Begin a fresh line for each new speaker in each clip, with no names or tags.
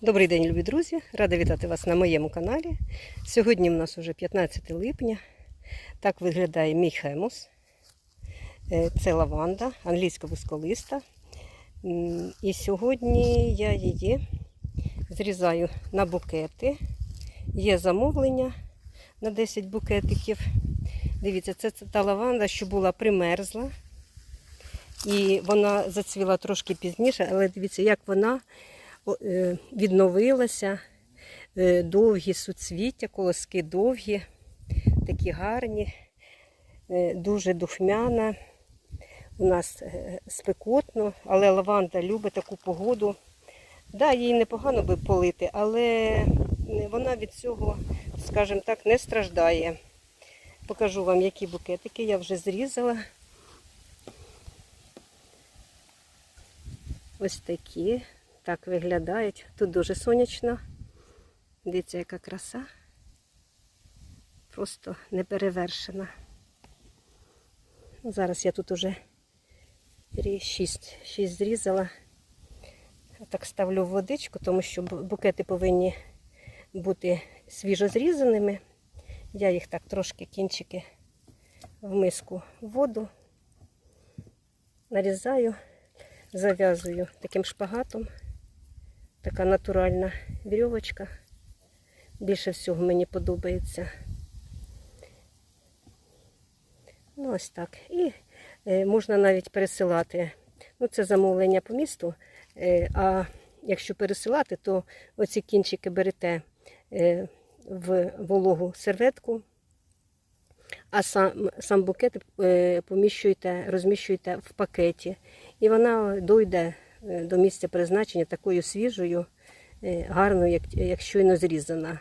Добрий день, любі друзі! Рада вітати вас на моєму каналі. Сьогодні в нас уже 15 липня. Так виглядає мій хемус. Е, Це лаванда, англійська вузколиста. М, І сьогодні я її зрізаю на букети. Є замовлення на 10 букетиків. Дивіться, це та лаванда, що була примерзла. І вона зацвіла трошки пізніше, але дивіться, як вона відновилася. Е, Довгі суцвіття, колоски довгі, такі гарні, е, дуже духмяна. У нас е, спекотно, але лаванда любить таку погоду. Да, їй непогано би полити, але вона від цього, скажімо так, не страждає. Покажу вам, які букетики я вже зрізала. Ось такі. Так виглядають. Тут дуже сонячно. Дивіться, яка краса. Просто неперевершена. Ну, Зараз я тут уже 6, 6 зрізала. Так ставлю в водичку, тому що букети повинні бути свіжо зрізаними. Я їх так трошки кінчики в миску в воду нарізаю, зав'язую таким шпагатом. Така натуральна вірьовочка. Більше всього мені подобається. Ну, ось так. І е, можна навіть пересилати. Ну, це замовлення по місту. Е, а якщо пересилати, то оці кінчики берете е, в вологу серветку, а сам, сам букет поміщуєте, розміщуєте в пакеті. І вона дойде до місця призначення такою свіжою, е, гарною, як, як щойно зрізана.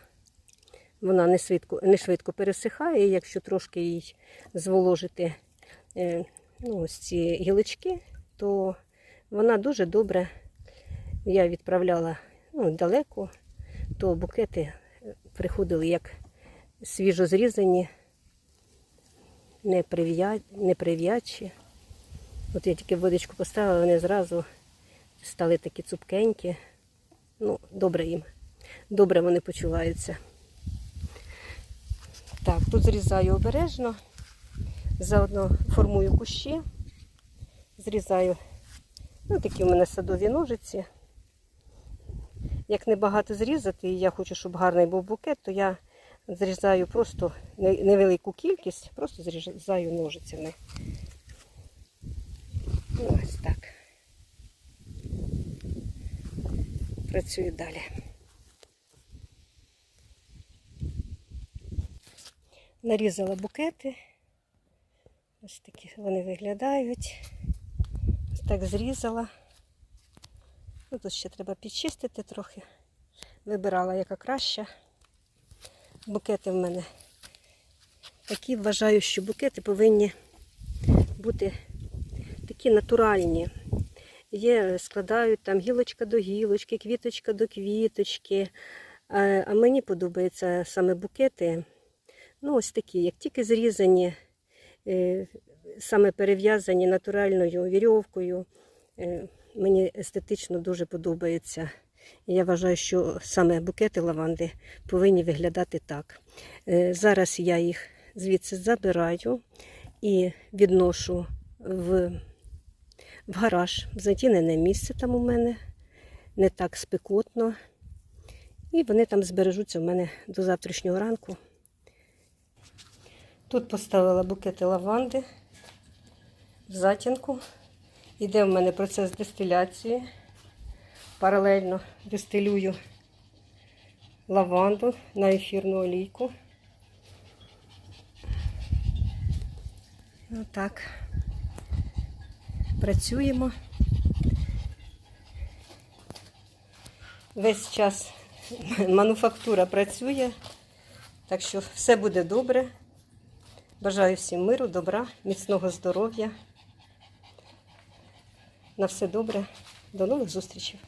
Вона не швидко, не швидко пересихає, якщо трошки їй зволожити е, ну, ось ці гілочки, то вона дуже добре. Я відправляла ну, далеко, то букети е, приходили як свіжо зрізані, не прив'я- не прив'ячі. От я тільки водичку поставила, вони зразу стали такі цупкенькі. Ну, добре їм. Добре вони почуваються. Так, тут зрізаю обережно. Заодно формую кущі. Зрізаю. Ну, такі у мене садові ножиці. Як небагато зрізати, і я хочу, щоб гарний був букет, то я зрізаю просто невелику кількість, просто зрізаю ножицями. Ось так. Працюю далі. Нарізала букети. Ось такі вони виглядають. Ось так зрізала. Ну, тут ще треба підчистити трохи. Вибирала яка краща. Букети в мене такі. Вважаю, що букети повинні бути такі натуральні. Є, складають там гілочка до гілочки, квіточка до квіточки. А, мені подобаються саме букети. Ну, ось такі, як тільки зрізані, е, саме перев'язані натуральною вірьовкою. Е, мені естетично дуже подобається. Я вважаю, що саме букети лаванди повинні виглядати так. Е, зараз я їх звідси забираю і відношу в, в гараж, затінене місце там у мене, не так спекотно. І вони там збережуться в мене до завтрашнього ранку. Тут поставила букети лаванди в затінку. Іде в мене процес дистиляції. Паралельно дистилюю лаванду на ефірну олійку. Отак. Працюємо. Весь час мануфактура працює, так що все буде добре. Бажаю всім миру, добра, міцного здоров'я. На все добре. До нових зустрічей.